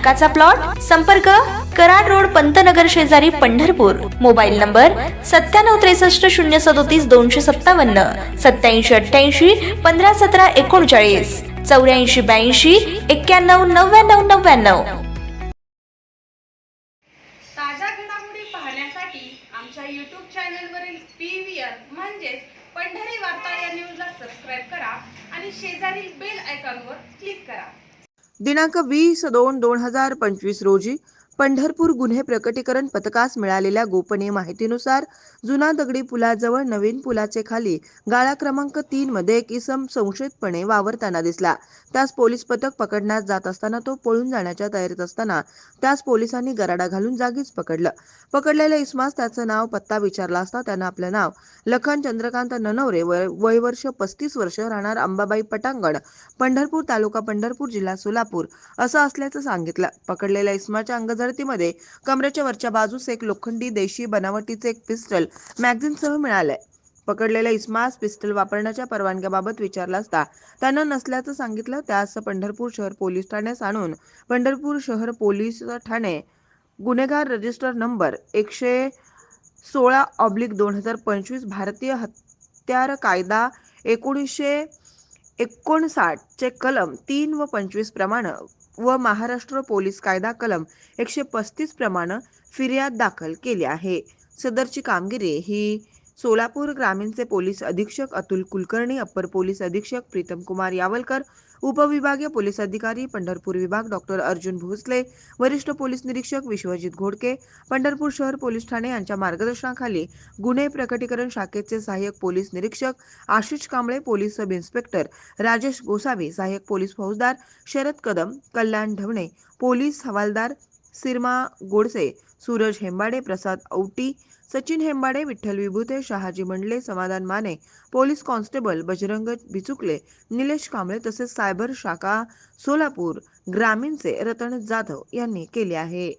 हक्काचा प्लॉट संपर्क कराड रोड पंतनगर शेजारी पंढरपूर. मोबाईल नंबर सत्त्याण्णव त्रेसष्ट शून्य सदोतीस दोनशे सत्तावन्न. सत्याऐंशी अठ्ठ्याऐंशी पंधरा सतरा एकोणचाळीस. चौऱ्याऐंशी ब्याऐंशी एक्क्याण्णव नव्याण्णव नव्याण्णव. ताज्या घडामोडी पाहण्यासाठी आमच्या यूट्यूब चॅनलवरील पी व्ही आर म्हणजेच पंढरी वार्ता या न्यूजला सबस्क्राईब करा आणि शेजारील बेल आयकॉनवर क्लिक करा. दिनांक वीस दोन दोन हजार पंचवीस रोजी पंढरपूर गुन्हे प्रकटीकरण पथकास मिळालेल्या गोपनीय माहितीनुसार जुना दगडी पुलाजवळ नवीन पुलाचे खाली गाळा क्रमांक तीन मध्ये एक इसम संशयितपणे वावरताना दिसला. त्यास पोलीस पथक पकडण्यास जात असताना तो पळून जाण्याच्या तयारीत असताना त्यास पोलिसांनी गराडा घालून जागीच पकडलं. पकडलेल्या इसमास त्याचं नाव पत्ता विचारला असता त्यानं आपलं नाव लखन चंद्रकांत ननवरे वय वर्ष पस्तीस वर्ष राहणार अंबाबाई पटांगण पंढरपूर तालुका पंढरपूर जिल्हा सोलापूर असं असल्याचं सांगितलं. पकडलेल्या इस्माच्या इमारतीमध्ये कमरेच्या वरच्या बाजूस एक लोखंडी देशी बनावटीचे एक पिस्टल मॅगझिनसह मिळालंय. पकडलेल्या इस्मास पिस्टल वापरण्याच्या परवानग्याबाबत विचारला असता त्यानं नसल्याचं सांगितलं. त्यास पंढरपूर शहर पोलीस ठाण्यास आणून पंढरपूर शहर पोलीस ठाणे गुन्हेगार रजिस्टर नंबर एकशे सोळा ऑब्लिक दोन हजार पंचवीस भारतीय हत्यार कायदा एकोणीसशे एकोणसाठचे कलम तीन व पंचवीस प्रमाणे व महाराष्ट्र पोलीस कायदा कलम एकशे पस्तीस प्रमाणे फिर्याद दाखल केली आहे. सदरची कामगिरी ही सोलापूर ग्रामीणचे पोलीस अधीक्षक अतुल कुलकर्णी अप्पर पोलीस अधीक्षक प्रीतम कुमार यावलकर उपविभागीय पोलीस अधिकारी पंढरपूर विभाग डॉक्टर अर्जुन भोसले वरिष्ठ पोलीस निरीक्षक विश्वजित घोडके पंढरपूर शहर पोलीस ठाणे यांच्या मार्गदर्शनाखाली गुन्हे प्रकटीकरण शाखेचे सहाय्यक पोलीस निरीक्षक Ashish Kamble police sub inspector Rajesh Gosavi सहाय्यक पोलीस फौजदार शरद कदम कल्याण ढवणे पोलीस हवालदार सिरमा गोडसे सूरज हेंबाडे प्रसाद औटी सचिन हेंबाडे विठ्ठल विभूते शहाजी मंडले समाधान माने पोलीस कॉन्स्टेबल बजरंग बिचुकले निलेश कांबळे तसेच सायबर शाखा सोलापूर ग्रामीणचे रतन जाधव यांनी केले आहे.